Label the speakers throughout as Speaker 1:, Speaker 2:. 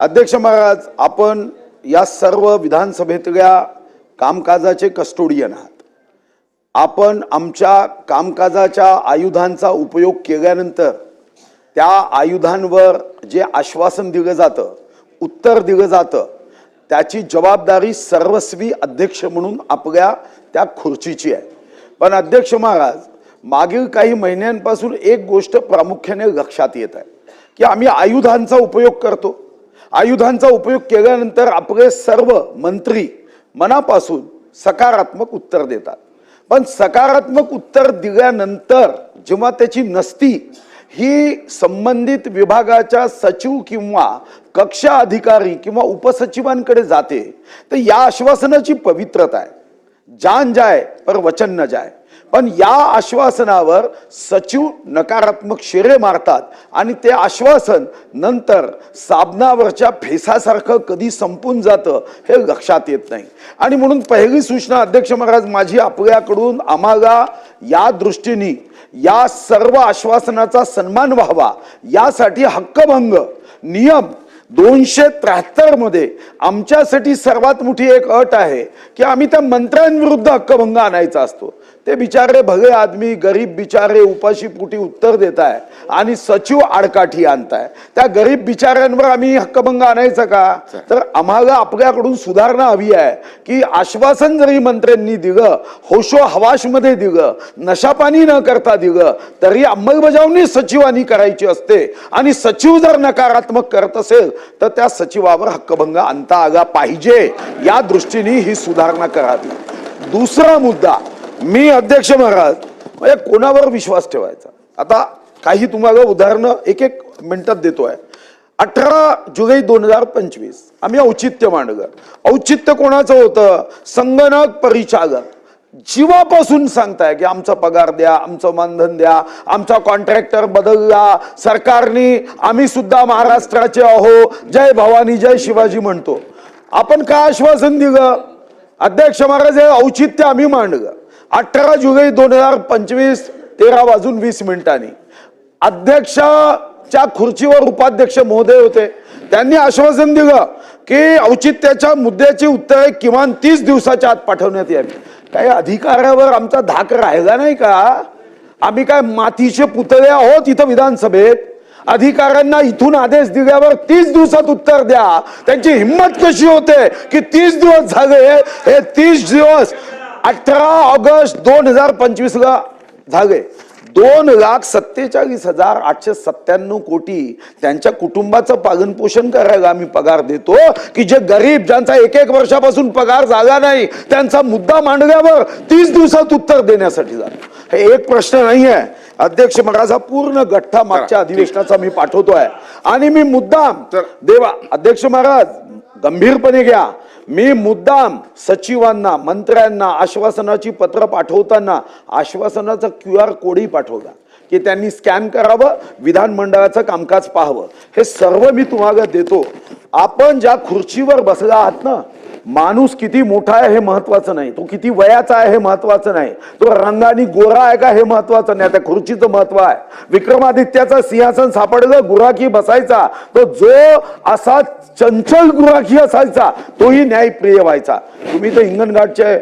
Speaker 1: अध्यक्ष महाराज आपण या सर्व विधानसभेतल्या कामकाजाचे कस्टोडियन आहात. आपण आमच्या कामकाजाच्या आयुधांचा उपयोग केल्यानंतर त्या आयुधांवर जे आश्वासन दिलं जातं उत्तर दिलं जातं त्याची जबाबदारी सर्वस्वी अध्यक्ष म्हणून आपल्या त्या खुर्चीची आहे. पण अध्यक्ष महाराज मागील काही महिन्यांपासून एक गोष्ट प्रामुख्याने लक्षात येत आहे की आम्ही आयुधांचा उपयोग करतो. आयुधांचा उपयोग केल्यानंतर आपले सर्व मंत्री मनापासून सकारात्मक उत्तर देतात. पण सकारात्मक उत्तर दिल्यानंतर जेव्हा त्याची नसती ही संबंधित विभागाच्या सचिव किंवा कक्षा अधिकारी किंवा उपसचिवांकडे जाते तर या आश्वासनाची पवित्रता आहे. जान जाय पर वचन न जाय. पण या आश्वासनावर सचिव नकारात्मक शेरे मारतात आणि ते आश्वासन नंतर साबणावरच्या फेसासारखं कधी संपून जातं हे लक्षात येत नाही. आणि म्हणून पहिली सूचना अध्यक्ष महाराज माझी आपल्याकडून आम्हाला या दृष्टीने या सर्व आश्वासनाचा सन्मान व्हावा. यासाठी हक्कभंग नियम दोनशे त्र्याहत्तरमध्ये आमच्यासाठी सर्वात मोठी एक अट आहे की आम्ही त्या मंत्र्यांविरुद्ध हक्कभंग आणायचा असतो. ते बिचारे भले आदमी गरीब बिचारे उपाशी पोटी उत्तर देत आहे आणि सचिव आडकाठी आणताय. त्या गरीब बिचाऱ्यांवर आम्ही हक्कभंग आणायचा का? तर आम्हाला आपल्याकडून सुधारणा हवी आहे की आश्वासन जरी मंत्र्यांनी दिलं होशो हवाशमध्ये दिलं नशापानी न करता दिलं तरी अंमलबजावणी सचिवांनी करायची असते. आणि सचिव जर नकारात्मक करत असेल तर त्या सचिवावर हक्कभंग आणता आला पाहिजे. या दृष्टीने ही सुधारणा करावी. दुसरा मुद्दा मी अध्यक्ष महाराज म्हणजे कोणावर विश्वास ठेवायचा? आता काही तुम्हाला उदाहरणं एक एक मिनिटात देतोय. अठरा जुलै दोन हजार पंचवीस आम्ही औचित्य मांडलं औचित्य कोणाचं होतं? संगणक परिचालक. जीवापासून सांगताय की आमचा पगार द्या आमचं मानधन द्या आमचा कॉन्ट्रॅक्टर बदलला सरकारने आम्ही सुद्धा महाराष्ट्राचे अहो जय भवानी जय शिवाजी म्हणतो. आपण काय आश्वासन दिलं? अध्यक्ष महाराज हे औचित्य आम्ही मांडलं अठरा जुलै दोन हजार पंचवीस तेरा वाजून वीस मिनिटांनी. अध्यक्षाच्या खुर्चीवर उपाध्यक्ष महोदय होते. त्यांनी आश्वासन दिलं की औचित्याच्या मुद्द्याची उत्तरे किमान तीस दिवसाच्या आत पाठवण्यात यावी. काही अधिकाऱ्यावर आमचा धाक राहिला नाही का? आम्ही काय मातीचे पुतळे आहोत इथं विधानसभेत? अधिकाऱ्यांना इथून आदेश दिल्यावर तीस दिवसात उत्तर द्या. त्यांची हिंमत कशी होते की तीस दिवस झाले? हे तीस दिवस अठरा ऑगस्ट दोन हजार पंचवीस ला झाले. दोन लाख सत्तेचाळीस हजार आठशे सत्त्याण्णव कोटी त्यांच्या कुटुंबाचं पालन पोषण करायला आम्ही पगार देतो की जे गरीब ज्यांचा एक एक वर्षापासून पगार झाला नाही त्यांचा मुद्दा मांडल्यावर तीस दिवसात उत्तर देण्यासाठी जातो हे एक प्रश्न नाही आहे अध्यक्ष महाराज पूर्ण गठ्ठा मागच्या अधिवेशनाचा मी पाठवतोय. आणि मी मुद्दाम देवा अध्यक्ष महाराज गंभीरपणे घ्या. मी मुद्दाम सचिवांना मंत्र्यांना आश्वासनाची पत्र पाठवताना आश्वासनाचा क्यू आर कोडही पाठवला. की त्यांनी स्कॅन करावं विधानमंडळाचं कामकाज पाहावं. हे सर्व मी तुम्हाला देतो. आपण ज्या खुर्चीवर बसला आहात ना माणूस किती मोठा आहे हे महत्वाचं नाही. तो किती वयाचा आहे हे महत्वाचं नाही. तो रंगाने गोरा आहे का हे महत्वाचं नाही. त्या खुर्चीचं महत्त्व आहे. विक्रमादित्याचं सिंहासन सापडलं गुराखी बसायचा. तो जो असा चंचल गुराखी असायचा तोही न्यायप्रिय व्हायचा. तुम्ही तर हिंगणघाटचे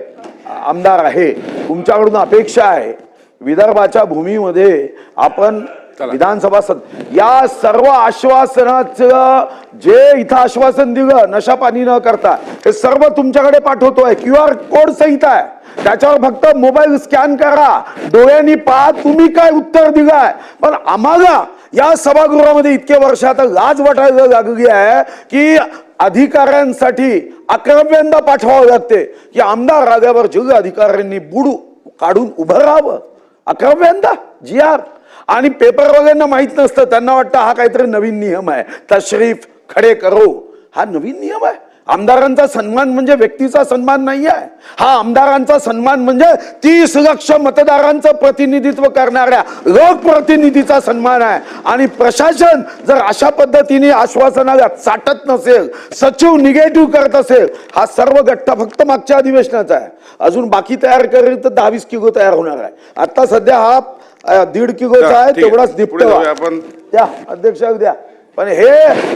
Speaker 1: आमदार आहे. तुमच्याकडून अपेक्षा आहे. विदर्भाच्या भूमीमध्ये आपण विधानसभा सद या सर्व आश्वासनाचं जे इथं आश्वासन दिलं नशा पाणी न करता हे सर्व तुमच्याकडे पाठवतोय. क्यू आर कोड सहित आहे. त्याच्यावर फक्त मोबाईल स्कॅन करा. डोळ्यांनी पहा तुम्ही काय उत्तर दिलाय. पण आम्हाला या सभागृहामध्ये इतके वर्ष आता लाज वाटायला लागली आहे की अधिकाऱ्यांसाठी अकराव्यांदा पाठवावं लागते. की आमदार राजावर जिल्हा अधिकाऱ्यांनी बुडू काढून उभं राहावं. अकराव्यांदा? G R? आणि पेपरवाल्यांना माहीत नसतं. त्यांना वाटतं हा काहीतरी नवीन नियम आहे. तशरीफ खडे करो. हा नवीन नियम आहे. आमदारांचा सन्मान म्हणजे व्यक्तीचा सन्मान नाही आहे. हा आमदारांचा सन्मान म्हणजे तीस लक्ष मतदारांचं प्रतिनिधित्व करणाऱ्या लोकप्रतिनिधीचा सन्मान आहे. आणि प्रशासन जर अशा पद्धतीने आश्वासनाला चाटत नसेल सचिव निगेटिव्ह करत असेल हा सर्व गठ्ठा फक्त मागच्या अधिवेशनाचा आहे. अजून बाकी तयार करेल तर दहावीस किलो तयार होणार आहे. आता सध्या हा दीड किलोचा आहे. तेवढाच
Speaker 2: जाऊया आपण.
Speaker 1: द्या अध्यक्ष द्या पण हे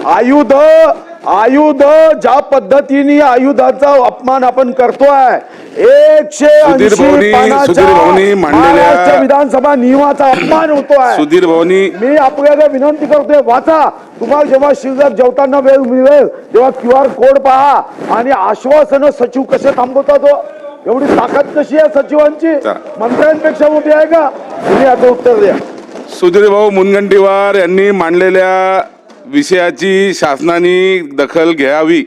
Speaker 1: आयुध आयुध ज्या पद्धतीने आयुधाचा अपमान आपण करतोय एकशे महाराष्ट्र विधानसभा नियमाचा अपमान होतोय
Speaker 2: सुधीर भाऊनी
Speaker 1: मी आपल्याला विनंती करतोय वाचा तुम्हाला जेव्हा शिल्लक जेवताना वेळ मिळेल तेव्हा क्यू आर कोड पहा आणि आश्वासन सचिव कसे थांबवतात हो? एवढी ताकद कशी आहे सचिवांची? मंत्र्यांपेक्षा मोठी आहे का? तुम्ही याचं उत्तर द्या.
Speaker 2: सुधीर भाऊ मुनगंटीवार यांनी मांडलेल्या विषयाची शासनाने दखल घ्यावी.